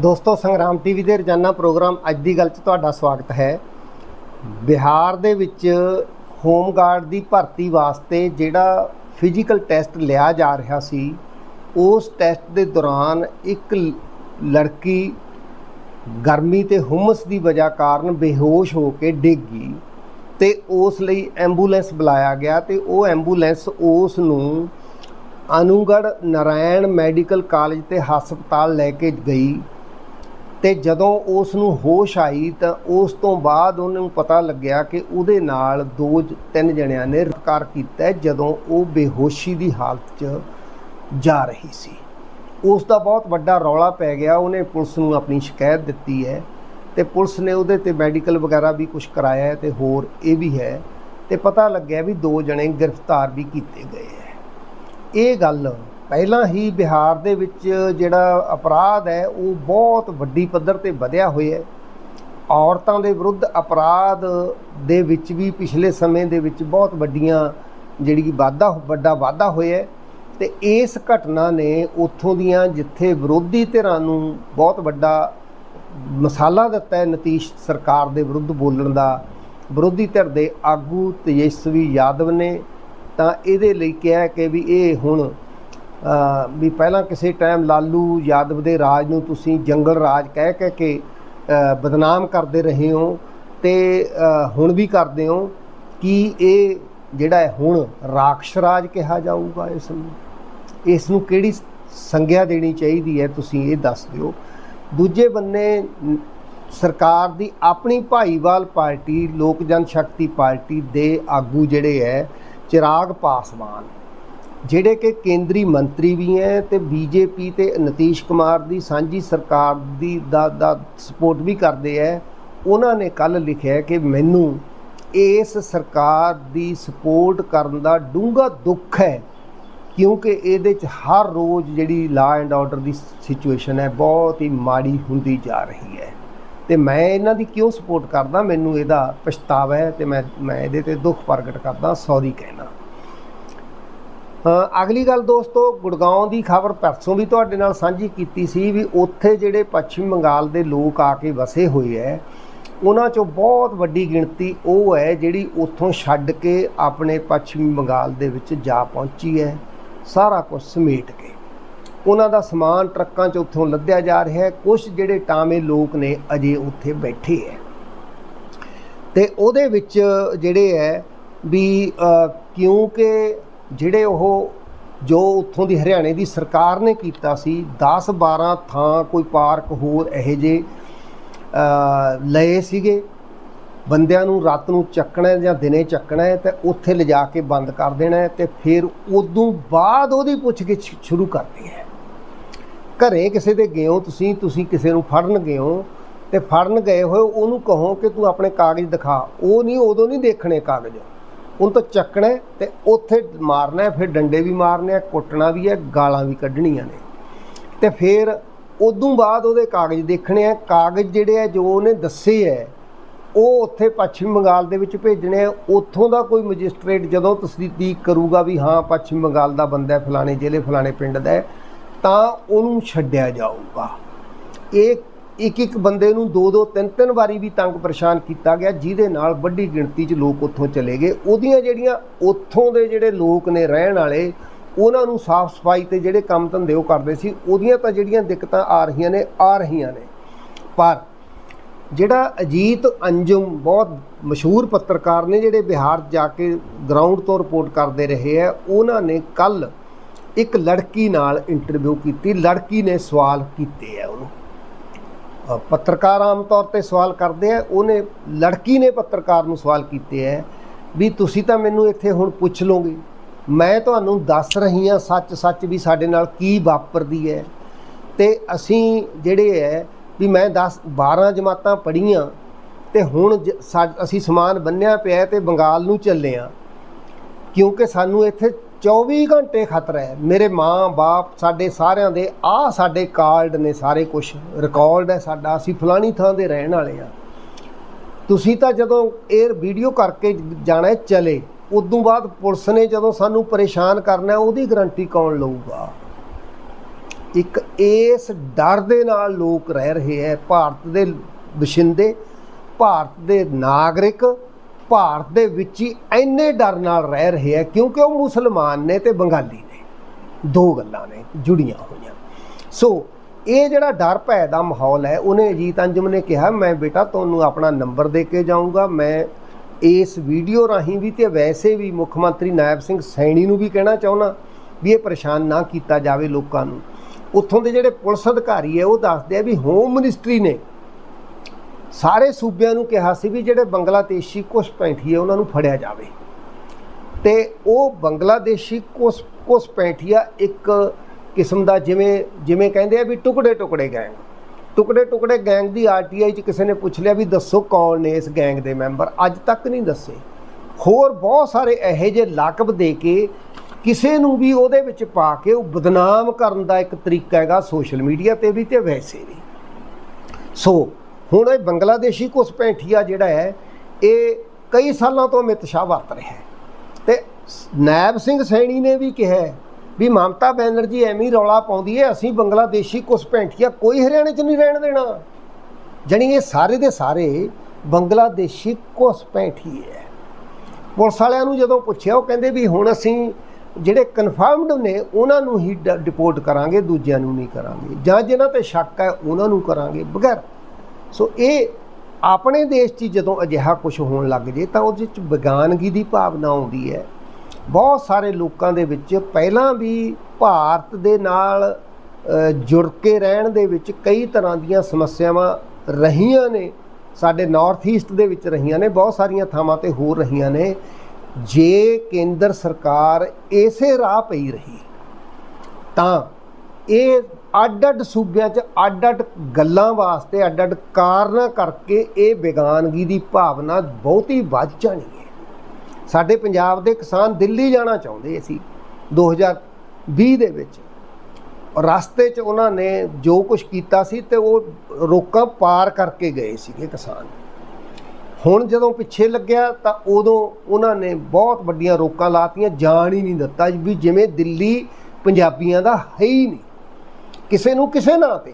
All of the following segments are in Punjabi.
ਦੋਸਤੋ, ਸੰਗਰਾਮ ਟੀਵੀ ਦੇ ਰੋਜ਼ਾਨਾ ਪ੍ਰੋਗਰਾਮ ਅੱਜ ਦੀ ਗੱਲ 'ਚ ਤੁਹਾਡਾ ਸਵਾਗਤ ਹੈ। ਬਿਹਾਰ ਦੇ ਵਿੱਚ ਹੋਮ ਗਾਰਡ ਦੀ ਭਰਤੀ ਵਾਸਤੇ ਜਿਹੜਾ ਫਿਜ਼ੀਕਲ ਟੈਸਟ ਲਿਆ ਜਾ ਰਿਹਾ ਸੀ, ਉਸ ਟੈਸਟ ਦੇ ਦੌਰਾਨ ਇੱਕ ਲੜਕੀ ਗਰਮੀ ਤੇ ਹੁਮਸ ਦੀ ਵਜ੍ਹਾ ਕਾਰਨ ਬੇਹੋਸ਼ ਹੋ ਕੇ ਡਿੱਗ ਗਈ ਤੇ ਉਸ ਲਈ ਐਂਬੂਲੈਂਸ ਬੁਲਾਇਆ ਗਿਆ ਤੇ ਉਹ ਐਂਬੂਲੈਂਸ ਉਸ ਨੂੰ ਅਨੂਗੜ ਨਾਰਾਇਣ ਮੈਡੀਕਲ ਕਾਲਜ ਤੇ ਹਸਪਤਾਲ ਲੈ ਕੇ ਗਈ। ਤੇ ਜਦੋਂ ਉਸ ਨੂੰ ਹੋਸ਼ ਆਈ ਤਾਂ ਉਸ ਤੋਂ ਬਾਅਦ ਉਹਨੂੰ ਪਤਾ ਲੱਗਿਆ ਕਿ ਉਹਦੇ ਨਾਲ ਦੋ ਜ- ਤਿੰਨ ਜਣਿਆਂ ਨੇ ਰਕਾਰ ਕੀਤਾ ਜਦੋਂ ਉਹ ਬੇਹੋਸ਼ੀ ਦੀ ਹਾਲਤ 'ਚ ਜਾ ਰਹੀ ਸੀ। ਉਸ ਦਾ ਬਹੁਤ ਵੱਡਾ ਰੌਲਾ ਪੈ ਗਿਆ। ਉਹਨੇ ਪੁਲਿਸ ਨੂੰ ਆਪਣੀ ਸ਼ਿਕਾਇਤ ਦਿੱਤੀ ਹੈ ਤੇ ਪੁਲਿਸ ਨੇ ਉਹਦੇ ਤੇ ਮੈਡੀਕਲ ਵਗੈਰਾ ਵੀ ਕੁਝ ਕਰਾਇਆ ਹੈ ਤੇ ਹੋਰ ਇਹ ਵੀ ਹੈ ਤੇ ਪਤਾ ਲੱਗਿਆ ਵੀ ਦੋ ਜਣੇ ਗ੍ਰਿਫਤਾਰ ਵੀ ਕੀਤੇ ਗਏ ਹੈ। ਇਹ ਗੱਲ ਪਹਿਲਾਂ ਹੀ ਬਿਹਾਰ ਦੇ ਵਿੱਚ ਜਿਹੜਾ ਅਪਰਾਧ ਹੈ, ਉਹ ਬਹੁਤ ਵੱਡੀ ਪੱਧਰ ਤੇ ਵਧਿਆ ਹੋਇਆ ਹੈ। ਔਰਤਾਂ ਦੇ ਵਿਰੁੱਧ ਅਪਰਾਧ ਦੇ ਵਿੱਚ ਵੀ ਪਿਛਲੇ ਸਮੇਂ ਦੇ ਵਿੱਚ ਬਹੁਤ ਵੱਡੀਆਂ ਜਿਹੜੀ ਕਿ ਵਾਧਾ, ਵੱਡਾ ਵਾਧਾ ਹੋਇਆ ਹੈ ਤੇ ਇਸ ਘਟਨਾ ਨੇ ਉੱਥੋਂ ਦੀਆਂ ਜਿੱਥੇ ਵਿਰੋਧੀ ਧਿਰਾਂ ਨੂੰ ਬਹੁਤ ਵੱਡਾ ਮਸਾਲਾ ਦਿੱਤਾ ਹੈ, ਨਤੀਸ਼ ਸਰਕਾਰ ਦੇ ਵਿਰੁੱਧ ਬੋਲਣ ਦਾ। ਵਿਰੋਧੀ ਧਿਰ ਦੇ ਆਗੂ ਤੇਜਸਵੀ ਯਾਦਵ ਨੇ ਤਾਂ ਇਹਦੇ ਲਈ ਕਿਹਾ ਕਿ ਵੀ ਇਹ ਹੁਣ ਵੀ ਪਹਿਲਾਂ ਕਿਸੇ ਟਾਈਮ ਲਾਲੂ ਯਾਦਵ ਦੇ ਰਾਜ ਨੂੰ ਤੁਸੀਂ ਜੰਗਲ ਰਾਜ ਕਹਿ ਕਹਿ ਕੇ ਬਦਨਾਮ ਕਰਦੇ ਰਹੇ ਹੋ ਤੇ ਹੁਣ ਵੀ ਕਰਦੇ ਹੋ, ਕਿ ਇਹ ਜਿਹੜਾ ਹੈ ਹੁਣ ਰਾਖਸ਼ ਰਾਜ ਕਿਹਾ ਜਾਊਗਾ ਇਸ ਨੂੰ? ਇਸ ਨੂੰ ਕਿਹੜੀ ਸੰਗਿਆ ਦੇਣੀ ਚਾਹੀਦੀ ਹੈ ਤੁਸੀਂ ਇਹ ਦੱਸ ਦਿਓ। ਦੂਜੇ ਬੰਨੇ, ਸਰਕਾਰ ਦੀ ਆਪਣੀ ਭਾਈਵਾਲ ਪਾਰਟੀ, ਲੋਕ ਜਨ ਸ਼ਕਤੀ ਪਾਰਟੀ ਦੇ ਆਗੂ ਜਿਹੜੇ ਹੈ, ਚਿਰਾਗ ਪਾਸਵਾਨ। ਜਿਹੜੇ ਕਿ ਕੇਂਦਰੀ ਮੰਤਰੀ ਵੀ ਹੈ ਤੇ ਬੀਜੇਪੀ ਤੇ ਨਤੀਸ਼ ਕੁਮਾਰ ਦੀ ਸਾਂਝੀ ਸਰਕਾਰ ਦੀ ਦਾ ਦਾ ਸਪੋਰਟ ਵੀ ਕਰਦੇ ਹੈ ਉਹਨਾਂ ਨੇ ਕੱਲ ਲਿਖਿਆ ਕਿ ਮੈਨੂੰ ਇਸ ਸਰਕਾਰ ਦੀ ਸਪੋਰਟ ਕਰਨ ਦਾ ਡੂੰਘਾ ਦੁੱਖ ਹੈ ਕਿਉਂਕਿ ਇਹਦੇ ਚ ਹਰ ਰੋਜ਼ ਜਿਹੜੀ law and order the situation ਹੈ ਬਹੁਤ ਹੀ ਮਾੜੀ ਹੁੰਦੀ ਜਾ ਰਹੀ ਹੈ ਤੇ ਮੈਂ ਇਹਨਾਂ ਦੀ ਕਿਉਂ ਸਪੋਰਟ ਕਰਦਾ? ਮੈਨੂੰ ਇਹਦਾ ਪਛਤਾਵਾ ਹੈ ਤੇ ਮੈਂ ਮੈਂ ਇਹਦੇ ਤੇ ਦੁੱਖ ਪ੍ਰਗਟ ਕਰਦਾ ਸੌਰੀ ਕਹਿਣਾ। ਅਗਲੀ ਗੱਲ ਦੋਸਤੋ ਗੁੜਗਾਉਂ ਦੀ ਖਬਰ ਪਰਸੋਂ ਵੀ ਤੁਹਾਡੇ ਨਾਲ ਸਾਂਝੀ ਕੀਤੀ ਸੀ ਵੀ ਉੱਥੇ ਜਿਹੜੇ ਪੱਛਮੀ ਬੰਗਾਲ ਦੇ ਲੋਕ ਆ ਕੇ ਵਸੇ ਹੋਏ ਐ, ਉਹਨਾਂ ਚੋਂ ਬਹੁਤ ਵੱਡੀ ਗਿਣਤੀ ਉਹ ਹੈ ਜਿਹੜੀ ਉੱਥੋਂ ਛੱਡ ਕੇ ਆਪਣੇ ਪੱਛਮੀ ਬੰਗਾਲ ਦੇ ਵਿੱਚ ਜਾ ਪਹੁੰਚੀ ਹੈ ਸਾਰਾ ਕੁਝ ਸਮੇਟ ਕੇ। ਉਹਨਾਂ ਦਾ ਸਮਾਨ ਟਰੱਕਾਂ 'ਚ ਉੱਥੋਂ ਲੱਦਿਆ ਜਾ ਰਿਹਾ ਹੈ ਕੁਝ ਜਿਹੜੇ ਟਾਵੇਂ ਲੋਕ ਨੇ ਅਜੇ ਉੱਥੇ ਬੈਠੇ ਹੈ ਤੇ ਉਹਦੇ ਵਿੱਚ ਜਿਹੜੇ ਹੈ ਵੀ ਕਿਉਂਕਿ ਜਿਹੜੇ ਉਹ ਜੋ ਉੱਥੋਂ ਦੀ ਹਰਿਆਣੇ ਦੀ ਸਰਕਾਰ ਨੇ ਕੀਤਾ ਸੀ 10 12 ਥਾਂ ਕੋਈ ਪਾਰਕ ਹੋਰ ਇਹੋ ਜਿਹੇ ਲਏ ਸੀਗੇ। ਬੰਦਿਆਂ ਨੂੰ ਰਾਤ ਨੂੰ ਚੱਕਣਾ ਜਾਂ ਦਿਨੇ ਚੱਕਣਾ ਹੈ ਤੇ ਉੱਥੇ ਲਿਜਾ ਕੇ ਬੰਦ ਕਰ ਦੇਣਾ ਹੈ ਤੇ ਫਿਰ ਉਦੋਂ ਬਾਅਦ ਉਹਦੀ ਪੁੱਛਗਿੱਛ ਸ਼ੁਰੂ ਕਰਨੀ ਹੈ। ਘਰੇ ਕਿਸੇ ਦੇ ਗਏ ਹੋ ਤੁਸੀਂ ਤੁਸੀਂ ਕਿਸੇ ਨੂੰ ਫੜਨ ਗਏ ਹੋ ਤੇ ਫੜਨ ਗਏ ਹੋਏ, ਉਹਨੂੰ ਕਹੋ ਕਿ ਤੂੰ ਆਪਣੇ ਕਾਗਜ਼ ਦਿਖਾ। ਉਹ ਨਹੀਂ, ਉਦੋਂ ਨਹੀਂ ਦੇਖਣੇ ਕਾਗਜ਼। ਉਹਨੂੰ ਤਾਂ ਚੱਕਣਾ ਹੈ ਤੇ ਉੱਥੇ ਮਾਰਨਾ ਫਿਰ ਡੰਡੇ ਵੀ ਮਾਰਨੇ ਆ, ਕੁੱਟਣਾ ਵੀ ਹੈ, ਗਾਲਾਂ ਵੀ ਕੱਢਣੀਆਂ ਨੇ। ਤੇ ਫਿਰ ਉਦੋਂ ਬਾਅਦ ਉਹਦੇ ਕਾਗਜ਼ ਦੇਖਣੇ ਆ। ਕਾਗਜ਼ ਜਿਹੜੇ ਆ, ਜੋ ਉਹਨੇ ਦੱਸੇ ਹੈ ਉਹ ਉੱਥੇ ਪੱਛਮੀ ਬੰਗਾਲ ਦੇ ਵਿੱਚ ਭੇਜਣੇ ਆ। ਉੱਥੋਂ ਦਾ ਕੋਈ ਮੈਜਿਸਟ੍ਰੇਟ ਜਦੋਂ ਤਸਦੀਕ ਕਰੂਗਾ ਵੀ ਹਾਂ, ਪੱਛਮੀ ਬੰਗਾਲ ਦਾ ਬੰਦਾ ਹੈ, ਫਲਾਣੇ ਜ਼ਿਲ੍ਹੇ, ਫਲਾਣੇ ਪਿੰਡ ਦਾ ਹੈ, ਤਾਂ ਉਹਨੂੰ ਛੱਡਿਆ ਜਾਊਗਾ। ਇਹ ਇੱਕ ਇੱਕ ਬੰਦੇ ਨੂੰ ਦੋ ਦੋ ਤਿੰਨ ਤਿੰਨ ਵਾਰੀ ਵੀ ਤੰਗ ਪਰੇਸ਼ਾਨ ਕੀਤਾ ਗਿਆ, ਜਿਹਦੇ ਨਾਲ ਵੱਡੀ ਗਿਣਤੀ 'ਚ ਲੋਕ ਉੱਥੋਂ ਚਲੇ ਗਏ। ਉਹਦੀਆਂ ਜਿਹੜੀਆਂ ਉੱਥੋਂ ਦੇ ਜਿਹੜੇ ਲੋਕ ਨੇ ਰਹਿਣ ਵਾਲੇ, ਉਹਨਾਂ ਨੂੰ ਸਾਫ਼ ਸਫ਼ਾਈ ਤੇ ਜਿਹੜੇ ਕੰਮ ਧੰਦੇ ਉਹ ਕਰਦੇ ਸੀ, ਉਹਦੀਆਂ ਤਾਂ ਜਿਹੜੀਆਂ ਦਿੱਕਤਾਂ ਆ ਰਹੀਆਂ ਨੇ, ਆ ਰਹੀਆਂ ਨੇ। ਪਰ ਜਿਹੜਾ ਅਜੀਤ ਅੰਜਮ ਬਹੁਤ ਮਸ਼ਹੂਰ ਪੱਤਰਕਾਰ ਨੇ, ਜਿਹੜੇ ਬਿਹਾਰ ਜਾ ਕੇ ਗਰਾਊਂਡ ਤੋਂ ਰਿਪੋਰਟ ਕਰਦੇ ਰਹੇ ਆ, ਉਹਨਾਂ ਨੇ ਕੱਲ ਇੱਕ ਲੜਕੀ ਨਾਲ ਇੰਟਰਵਿਊ ਕੀਤੀ, ਲੜਕੀ ਨੇ ਸਵਾਲ ਕੀਤੇ ਆ। ਪੱਤਰਕਾਰ ਆਮ ਤੌਰ ਤੇ ਸਵਾਲ ਕਰਦੇ ਆ, ਉਹਨੇ, ਲੜਕੀ ਨੇ ਪੱਤਰਕਾਰ ਨੂੰ ਸਵਾਲ ਕੀਤੇ ਆ ਵੀ ਤੁਸੀਂ ਤਾਂ ਮੈਨੂੰ ਇੱਥੇ ਹੁਣ ਪੁੱਛ ਲਓਗੇ। ਮੈਂ ਤੁਹਾਨੂੰ ਦੱਸ ਰਹੀ ਹਾਂ ਸੱਚ ਸੱਚ ਵੀ ਸਾਡੇ ਨਾਲ ਕੀ ਵਾਪਰਦੀ ਹੈ। ਤੇ ਅਸੀਂ ਜਿਹੜੇ ਹੈ ਵੀ ਮੈਂ 10 12 ਜਮਾਤਾਂ ਪੜ੍ਹੀਆਂ ਤੇ ਹੁਣ ਜ- ਸਾ- ਅਸੀਂ ਸਮਾਨ ਬੰਨਿਆ ਪਿਆ ਹੈ ਤੇ ਬੰਗਾਲ ਨੂੰ ਚੱਲੇ ਆ ਕਿਉਂਕਿ ਸਾਨੂੰ ਇੱਥੇ 24 ਘੰਟੇ ਖਤਰਾ ਹੈ। ਮੇਰੇ ਮਾਂ, ਬਾਪ, ਸਾਡੇ ਸਾਰਿਆਂ ਦੇ ਆ ਸਾਡੇ ਕਾਰਡ ਨੇ ਸਾਰੇ ਕੁਝ ਰਿਕਾਰਡ ਹੈ ਸਾਡਾ। ਅਸੀਂ ਫਲਾਣੀ ਥਾਂ ਦੇ ਰਹਿਣ ਵਾਲੇ ਆ ਤੁਸੀਂ ਤਾਂ ਜਦੋਂ ਇਹ ਵੀਡੀਓ ਕਰਕੇ ਜਾਣਾ ਚਲੇ, ਉਦੋਂ ਬਾਅਦ ਪੁਲਿਸ ਨੇ ਜਦੋਂ ਸਾਨੂੰ ਪਰੇਸ਼ਾਨ ਕਰਨਾ ਉਹਦੀ ਗਰੰਟੀ ਕੌਣ ਲਊਗਾ? ਇੱਕ ਇਸ ਡਰ ਦੇ ਨਾਲ ਲੋਕ ਰਹਿ ਰਹੇ ਹੈ। ਭਾਰਤ ਦੇ ਵਸਿੰਦੇ ਭਾਰਤ ਦੇ ਨਾਗਰਿਕ ਭਾਰਤ ਦੇ ਵਿੱਚ ਹੀ ਇੰਨੇ ਡਰ ਨਾਲ ਰਹਿ ਰਹੇ ਹੈ ਕਿਉਂਕਿ ਉਹ ਮੁਸਲਮਾਨ ਨੇ ਤੇ ਬੰਗਾਲੀ ਨੇ। ਦੋ ਗੱਲਾਂ ਨੇ, ਜੁੜੀਆਂ ਹੋਈਆਂ। ਸੋ ਇਹ ਜਿਹੜਾ ਡਰ ਭੈ ਦਾ ਮਾਹੌਲ ਹੈ, ਉਹਨੇ ਅਜੀਤ ਅੰਜਮ ਨੇ ਕਿਹਾ, ਮੈਂ ਬੇਟਾ, ਤੁਹਾਨੂੰ ਆਪਣਾ ਨੰਬਰ ਦੇ ਕੇ ਜਾਊਂਗਾ। ਮੈਂ ਇਸ ਵੀਡੀਓ ਰਾਹੀਂ ਵੀ ਤੇ ਵੈਸੇ ਵੀ ਮੁੱਖ ਮੰਤਰੀ ਨਾਇਬ ਸਿੰਘ ਸੈਣੀ ਨੂੰ ਵੀ ਕਹਿਣਾ ਚਾਹੁੰਦਾ ਵੀ ਇਹ ਪਰੇਸ਼ਾਨ ਨਾ ਕੀਤਾ ਜਾਵੇ ਲੋਕਾਂ ਨੂੰ। ਉੱਥੋਂ ਦੇ ਜਿਹੜੇ ਪੁਲਿਸ ਅਧਿਕਾਰੀ ਹੈ, ਉਹ ਦੱਸਦੇ ਆ ਵੀ ਹੋਮ ਮਿਨਿਸਟਰੀ ਨੇ ਸਾਰੇ ਸੂਬਿਆਂ ਨੂੰ ਕਿਹਾ ਸੀ ਵੀ ਜਿਹੜੇ ਬੰਗਲਾਦੇਸ਼ੀ ਘੁਸਪੈਠੀ ਉਹਨਾਂ ਨੂੰ ਫੜਿਆ ਜਾਵੇ। ਤੇ ਉਹ ਬੰਗਲਾਦੇਸ਼ੀ ਘੁਸ ਘੁਸਪੈਠੀਆ ਇੱਕ ਕਿਸਮ ਦਾ ਜਿਵੇਂ ਜਿਵੇਂ ਕਹਿੰਦੇ ਆ ਵੀ ਟੁਕੜੇ ਟੁਕੜੇ ਗੈਂਗ। ਟੁਕੜੇ ਟੁਕੜੇ ਗੈਂਗ ਦੀ ਆਰਟੀਆਈ ਚ ਕਿਸੇ ਨੇ ਪੁੱਛ ਲਿਆ ਵੀ ਦੱਸੋ ਕੌਣ ਨੇ ਇਸ ਗੈਂਗ ਦੇ ਮੈਂਬਰ? ਅੱਜ ਤੱਕ ਨਹੀਂ ਦੱਸੇ। ਹੋਰ ਬਹੁਤ ਸਾਰੇ ਇਹੋ ਜਿਹੇ ਲਾਕਬ ਦੇ ਕੇ ਕਿਸੇ ਨੂੰ ਵੀ ਉਹਦੇ ਵਿੱਚ ਪਾ ਕੇ ਉਹ ਬਦਨਾਮ ਕਰਨ ਦਾ ਇੱਕ ਤਰੀਕਾ ਹੈਗਾ ਸੋਸ਼ਲ ਮੀਡੀਆ ਤੇ ਵੀ ਤੇ ਵੈਸੇ ਵੀ। ਸੋ ਹੁਣ ਇਹ ਬੰਗਲਾਦੇਸ਼ੀ ਘੁਸਪੈਠੀਆ ਜਿਹੜਾ ਹੈ, ਇਹ ਕਈ ਸਾਲਾਂ ਤੋਂ ਅਮਿਤ ਸ਼ਾਹ ਵਰਤ ਰਿਹਾ ਹੈ। ਤੇ ਨੈਬ ਸਿੰਘ ਸੈਣੀ ਨੇ ਵੀ ਕਿਹਾ ਵੀ ਮਮਤਾ ਬੈਨਰਜੀ ਐਵੇਂ ਰੌਲਾ ਪਾਉਂਦੀ ਹੈ, ਅਸੀਂ ਬੰਗਲਾਦੇਸ਼ੀ ਘੁਸਪੈਠੀਆ ਕੋਈ ਹਰਿਆਣੇ 'ਚ ਨਹੀਂ ਰਹਿਣ ਦੇਣਾ। ਜਾਣੀ ਇਹ ਸਾਰੇ ਦੇ ਸਾਰੇ ਬੰਗਲਾਦੇਸ਼ੀ ਘੁਸਪੈਠੀ ਹੈ। ਪੁਲਿਸ ਵਾਲਿਆਂ ਨੂੰ ਜਦੋਂ ਪੁੱਛਿਆ, ਉਹ ਕਹਿੰਦੇ ਵੀ ਹੁਣ ਅਸੀਂ ਜਿਹੜੇ ਕਨਫਰਮਡ ਨੇ, ਉਹਨਾਂ ਨੂੰ ਹੀ ਡਿਪੋਰਟ ਕਰਾਂਗੇ, ਦੂਜਿਆਂ ਨੂੰ ਨਹੀਂ ਕਰਾਂਗੇ। ਜਾਂ ਜਿਨ੍ਹਾਂ ਤੇ ਸ਼ੱਕ ਹੈ, ਉਹਨਾਂ ਨੂੰ ਕਰਾਂਗੇ। ਬਗੈਰ ਸੋ ਇਹ ਆਪਣੇ ਦੇਸ਼ 'ਚ ਜਦੋਂ ਅਜਿਹਾ ਕੁਝ ਹੋਣ ਲੱਗ ਜੇ ਤਾਂ ਉਹਦੇ 'ਚ ਵਿਗਿਆਨਗੀ ਦੀ ਭਾਵਨਾ ਆਉਂਦੀ ਹੈ। ਬਹੁਤ ਸਾਰੇ ਲੋਕਾਂ ਦੇ ਵਿੱਚ ਪਹਿਲਾਂ ਵੀ ਭਾਰਤ ਦੇ ਨਾਲ ਜੁੜ ਕੇ ਰਹਿਣ ਦੇ ਵਿੱਚ ਕਈ ਤਰ੍ਹਾਂ ਦੀਆਂ ਸਮੱਸਿਆਵਾਂ ਰਹੀਆਂ ਨੇ। ਸਾਡੇ ਨਾਰਥ ਈਸਟ ਦੇ ਵਿੱਚ ਰਹੀਆਂ ਨੇ, ਬਹੁਤ ਸਾਰੀਆਂ ਥਾਵਾਂ ਤੇ ਹੋਰ ਰਹੀਆਂ ਨੇ। ਜੇ ਕੇਂਦਰ ਸਰਕਾਰ ਇਸੇ ਰਾਹ ਪਈ ਰਹੀ, ਤਾਂ ਇਹ ਅੱਡ-ਅੱਡ ਸੂਬਿਆਂ 'ਚ ਅੱਡ-ਅੱਡ ਗੱਲਾਂ ਵਾਸਤੇ, ਅੱਡ-ਅੱਡ ਕਾਰਨਾਂ ਕਰਕੇ ਇਹ ਬੇਗਾਨਗੀ ਦੀ ਭਾਵਨਾ ਬਹੁਤੀ ਵੱਧ ਜਾਣੀ ਹੈ। ਸਾਡੇ ਪੰਜਾਬ ਦੇ ਕਿਸਾਨ ਦਿੱਲੀ ਜਾਣਾ ਚਾਹੁੰਦੇ ਸੀ 2020 ਦੇ ਵਿੱਚ। ਰਸਤੇ 'ਚ ਉਹਨਾਂ ਨੇ ਜੋ ਕੁਝ ਕੀਤਾ ਸੀ ਤੇ ਉਹ ਰੋਕਾਂ ਪਾਰ ਕਰਕੇ ਗਏ ਸੀਗੇ ਕਿਸਾਨ। ਹੁਣ ਜਦੋਂ ਪਿੱਛੇ ਲੱਗਿਆ ਤਾਂ ਉਦੋਂ ਉਹਨਾਂ ਨੇ ਬਹੁਤ ਵੱਡੀਆਂ ਰੋਕਾਂ ਲਾਤੀਆਂ, ਜਾਣ ਹੀ ਨਹੀਂ ਦਿੱਤਾ ਵੀ ਜਿਵੇਂ ਦਿੱਲੀ ਪੰਜਾਬੀਆਂ ਦਾ ਹੈ ਹੀ ਨਹੀਂ। ਕਿਸੇ ਨੂੰ ਕਿਸੇ ਨਾਂ ਤੇ।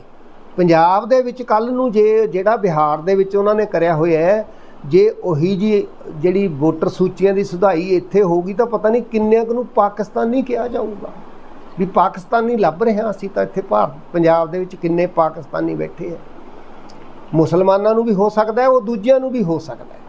ਪੰਜਾਬ ਦੇ ਵਿੱਚ ਕੱਲ ਨੂੰ ਜੇ ਜਿਹੜਾ ਬਿਹਾਰ ਦੇ ਵਿੱਚ ਉਹਨਾਂ ਨੇ ਕਰਿਆ ਹੋਇਆ ਹੈ, ਜੇ ਉਹੀ ਜੀ ਜਿਹੜੀ ਵੋਟਰ ਸੂਚੀਆਂ ਦੀ ਸੁਧਾਈ ਇੱਥੇ ਹੋਊਗੀ ਤਾਂ ਪਤਾ ਨਹੀਂ ਕਿੰਨਿਆਂ ਕੁ ਨੂੰ ਪਾਕਿਸਤਾਨੀ ਕਿਹਾ ਜਾਊਗਾ। ਵੀ ਪਾਕਿਸਤਾਨੀ ਲੱਭ ਰਹੇ ਹਾਂ ਅਸੀਂ ਤਾਂ ਇੱਥੇ ਭਾਰਤ, ਪੰਜਾਬ ਦੇ ਵਿੱਚ ਕਿੰਨੇ ਪਾਕਿਸਤਾਨੀ ਬੈਠੇ ਆ। ਮੁਸਲਮਾਨਾਂ ਨੂੰ ਵੀ ਹੋ ਸਕਦਾ ਹੈ, ਉਹ ਦੂਜਿਆਂ ਨੂੰ ਵੀ ਹੋ ਸਕਦਾ ਹੈ।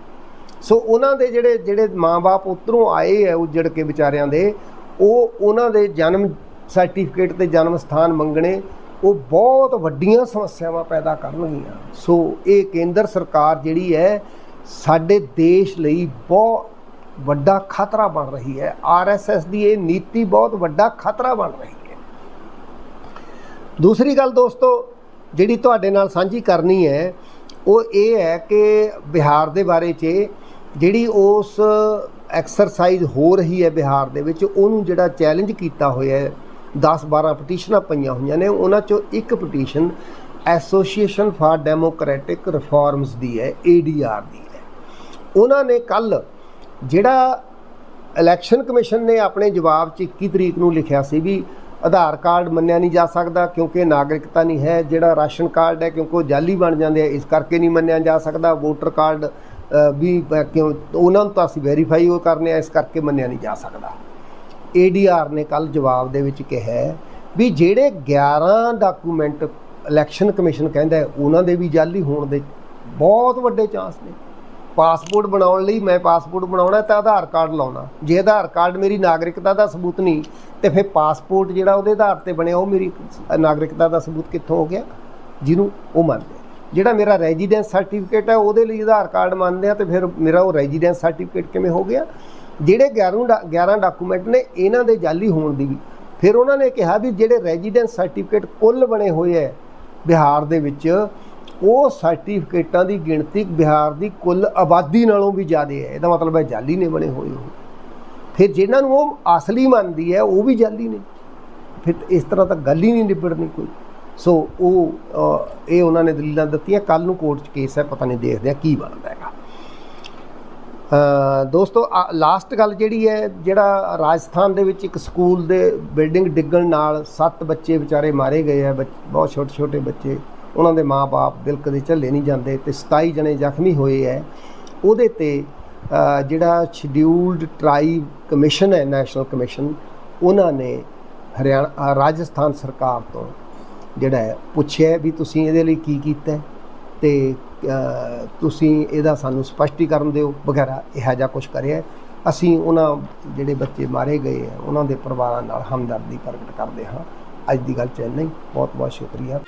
ਸੋ ਉਹਨਾਂ ਦੇ ਜਿਹੜੇ ਜਿਹੜੇ ਮਾਪੇ ਉਧਰੋਂ ਆਏ ਆ ਉੱਜੜ ਕੇ ਵਿਚਾਰਿਆਂ ਦੇ, ਉਹ ਉਹਨਾਂ ਦੇ ਜਨਮ ਸਰਟੀਫਿਕੇਟ ਤੇ ਜਨਮ ਸਥਾਨ ਮੰਗਣੇ, ਉਹ ਬਹੁਤ ਵੱਡੀਆਂ ਸਮੱਸਿਆਵਾਂ ਪੈਦਾ ਕਰਨਗੀਆਂ। ਸੋ ਇਹ ਕੇਂਦਰ ਸਰਕਾਰ ਜਿਹੜੀ ਹੈ, ਸਾਡੇ ਦੇਸ਼ ਲਈ ਬਹੁਤ ਵੱਡਾ ਖਤਰਾ ਬਣ ਰਹੀ ਹੈ। ਆਰਐਸਐਸ ਦੀ ਇਹ ਨੀਤੀ ਬਹੁਤ ਵੱਡਾ ਖਤਰਾ ਬਣ ਰਹੀ ਹੈ। ਦੂਸਰੀ ਗੱਲ ਦੋਸਤੋ, ਜਿਹੜੀ ਤੁਹਾਡੇ ਨਾਲ ਸਾਂਝੀ ਕਰਨੀ ਹੈ, ਉਹ ਇਹ ਹੈ ਕਿ ਬਿਹਾਰ ਦੇ ਬਾਰੇ 'ਚ ਜਿਹੜੀ ਉਸ ਐਕਸਰਸਾਈਜ਼ ਹੋ ਰਹੀ ਹੈ ਬਿਹਾਰ ਦੇ ਵਿੱਚ, ਉਹਨੂੰ ਜਿਹੜਾ ਚੈਲੰਜ ਕੀਤਾ ਹੋਇਆ ਹੈ 10-12 ਪਟੀਸ਼ਨਾਂ ਪਈਆਂ ਹੋਈਆਂ ਨੇ। ਉਹਨਾਂ ਚੋਂ ਇੱਕ petition Association for Democratic Reforms ਦੀ ਹੈ ਏਡੀਆਰ ਦੀ ਹੈ। ਉਹਨਾਂ ਨੇ ਕੱਲ ਜਿਹੜਾ ਇਲੈਕਸ਼ਨ ਕਮਿਸ਼ਨ ਨੇ ਆਪਣੇ ਜਵਾਬ 'ਚ 21 ਤਰੀਕ ਨੂੰ ਲਿਖਿਆ ਸੀ ਵੀ ਆਧਾਰ ਕਾਰਡ ਮੰਨਿਆ ਨਹੀਂ ਜਾ ਸਕਦਾ ਕਿਉਂਕਿ ਨਾਗਰਿਕਤਾ ਨਹੀਂ ਹੈ, ਜਿਹੜਾ ਰਾਸ਼ਨ ਕਾਰਡ ਹੈ ਕਿਉਂਕਿ ਉਹ ਜਾਲੀ ਬਣ ਜਾਂਦੇ ਆ, ਇਸ ਕਰਕੇ ਨਹੀਂ ਮੰਨਿਆ ਜਾ ਸਕਦਾ। ਵੋਟਰ ਕਾਰਡ ਵੀ ਕਿਉਂ, ਉਹਨਾਂ ਨੂੰ ਤਾਂ ਅਸੀਂ ਵੈਰੀਫਾਈ ਉਹ ਕਰਨੇ ਆ, ਇਸ ਕਰਕੇ ਮੰਨਿਆ ਨਹੀਂ ਜਾ ਸਕਦਾ। ਏਡੀਆਰ ਨੇ ਕੱਲ ਜਵਾਬ ਦੇ ਵਿੱਚ ਕਿਹਾ ਵੀ ਜਿਹੜੇ 11 ਡਾਕੂਮੈਂਟ ਇਲੈਕਸ਼ਨ ਕਮਿਸ਼ਨ ਕਹਿੰਦਾ ਉਹਨਾਂ ਦੇ ਵੀ ਜਾਲੀ ਹੋਣ ਦੇ ਬਹੁਤ ਵੱਡੇ ਚਾਂਸ ਨੇ। ਪਾਸਪੋਰਟ ਬਣਾਉਣ ਲਈ ਮੈਂ ਪਾਸਪੋਰਟ ਬਣਾਉਣਾ ਤਾਂ ਆਧਾਰ ਕਾਰਡ ਲਾਉਣਾ। ਜੇ ਆਧਾਰ ਕਾਰਡ ਮੇਰੀ ਨਾਗਰਿਕਤਾ ਦਾ ਸਬੂਤ ਨਹੀਂ, ਤੇ ਫਿਰ ਪਾਸਪੋਰਟ ਜਿਹੜਾ ਉਹਦੇ ਆਧਾਰ ਤੇ ਬਣਿਆ, ਉਹ ਮੇਰੀ ਨਾਗਰਿਕਤਾ ਦਾ ਸਬੂਤ ਕਿੱਥੋਂ ਹੋ ਗਿਆ? ਜਿਹਨੂੰ ਉਹ ਮੰਨਦੇ ਜਿਹੜਾ ਮੇਰਾ ਰੈਜ਼ੀਡੈਂਸ ਸਰਟੀਫਿਕੇਟ ਹੈ, ਉਹਦੇ ਲਈ ਆਧਾਰ ਕਾਰਡ ਮੰਨਦੇ ਆ ਤੇ ਫਿਰ ਮੇਰਾ ਉਹ ਰੈਜ਼ੀਡੈਂਸ ਸਰਟੀਫਿਕੇਟ ਕਿਵੇਂ ਹੋ ਗਿਆ? ਜਿਹੜੇ 11 ਡਾ- 11 ਡਾਕੂਮੈਂਟ ਨੇ, ਇਹਨਾਂ ਦੇ ਜਾਲੀ ਹੋਣ ਦੀ ਵੀ। ਫਿਰ ਉਹਨਾਂ ਨੇ ਕਿਹਾ ਵੀ ਜਿਹੜੇ ਰੈਜ਼ੀਡੈਂਸ ਸਰਟੀਫਿਕੇਟ ਕੁੱਲ ਬਣੇ ਹੋਏ ਹੈ ਬਿਹਾਰ ਦੇ ਵਿੱਚ, ਉਹ ਸਰਟੀਫਿਕੇਟਾਂ ਦੀ ਗਿਣਤੀ ਬਿਹਾਰ ਦੀ ਕੁੱਲ ਆਬਾਦੀ ਨਾਲੋਂ ਵੀ ਜ਼ਿਆਦਾ ਹੈ ਇਹਦਾ ਮਤਲਬ ਹੈ ਜਾਲੀ ਨੇ ਬਣੇ ਹੋਏ ਉਹ। ਫਿਰ ਜਿਨ੍ਹਾਂ ਨੂੰ ਉਹ ਅਸਲੀ ਮੰਨਦੀ ਹੈ ਉਹ ਵੀ ਜਾਲੀ ਨੇ। ਫਿਰ ਇਸ ਤਰ੍ਹਾਂ ਤਾਂ ਗੱਲ ਹੀ ਨਹੀਂ ਨਿਬੜਨੀ ਕੋਈ। ਸੋ ਉਹ ਇਹ ਉਹਨਾਂ ਨੇ ਦਲੀਲਾਂ ਦਿੱਤੀਆਂ। ਕੱਲ ਨੂੰ ਕੋਰਟ 'ਚ ਕੇਸ ਹੈ ਪਤਾ ਨਹੀਂ ਦੇਖਦੇ ਆ ਕੀ ਬਣਦਾ ਹੈਗਾ। ਦੋਸਤੋ ਲਾਸਟ ਗੱਲ ਜਿਹੜੀ ਹੈ, ਜਿਹੜਾ ਰਾਜਸਥਾਨ ਦੇ ਵਿੱਚ ਇੱਕ ਸਕੂਲ ਦੇ ਬਿਲਡਿੰਗ ਡਿੱਗਣ ਨਾਲ ਸੱਤ ਬੱਚੇ ਵਿਚਾਰੇ ਮਾਰੇ ਗਏ ਆ ਬਹੁਤ ਛੋਟੇ ਛੋਟੇ ਬੱਚੇ। ਉਹਨਾਂ ਦੇ ਮਾਪੇ ਦਿਲ ਕਦੇ ਝੱਲੇ ਨਹੀਂ ਜਾਂਦੇ ਤੇ 27 ਜਣੇ ਜ਼ਖਮੀ ਹੋਏ ਹੈ ਉਹਦੇ ਤੇ ਜਿਹੜਾ ਸ਼ਡਿਊਲਡ ਟ੍ਰਾਈਬ ਕਮਿਸ਼ਨ ਹੈ ਨੈਸ਼ਨਲ ਕਮਿਸ਼ਨ ਉਹਨਾਂ ਨੇ ਹਰਿਆਣਾ ਰਾਜਸਥਾਨ ਸਰਕਾਰ ਤੋਂ ਜਿਹੜਾ ਹੈ, ਪੁੱਛਿਆ ਵੀ ਤੁਸੀਂ ਇਹਦੇ ਲਈ ਕੀ ਕੀਤਾ ਹੈ ਤੇ ਤੁਸੀਂ ਇਹਦਾ ਸਾਨੂੰ ਸਪਸ਼ਟੀਕਰਨ ਦਿਓ ਵਗੈਰਾ, ਇਹੋ ਜਿਹਾ ਕੁਝ ਕਰਿਆ ਅਸੀਂ ਉਹਨਾਂ ਜਿਹੜੇ ਬੱਚੇ ਮਾਰੇ ਗਏ ਆ ਉਹਨਾਂ ਦੇ ਪਰਿਵਾਰਾਂ ਨਾਲ ਹਮਦਰਦੀ ਪ੍ਰਗਟ ਕਰਦੇ ਹਾਂ। ਅੱਜ ਦੀ ਗੱਲ ਚ ਇੰਨਾ ਹੀ। ਬਹੁਤ ਬਹੁਤ ਸ਼ੁਕਰੀਆ।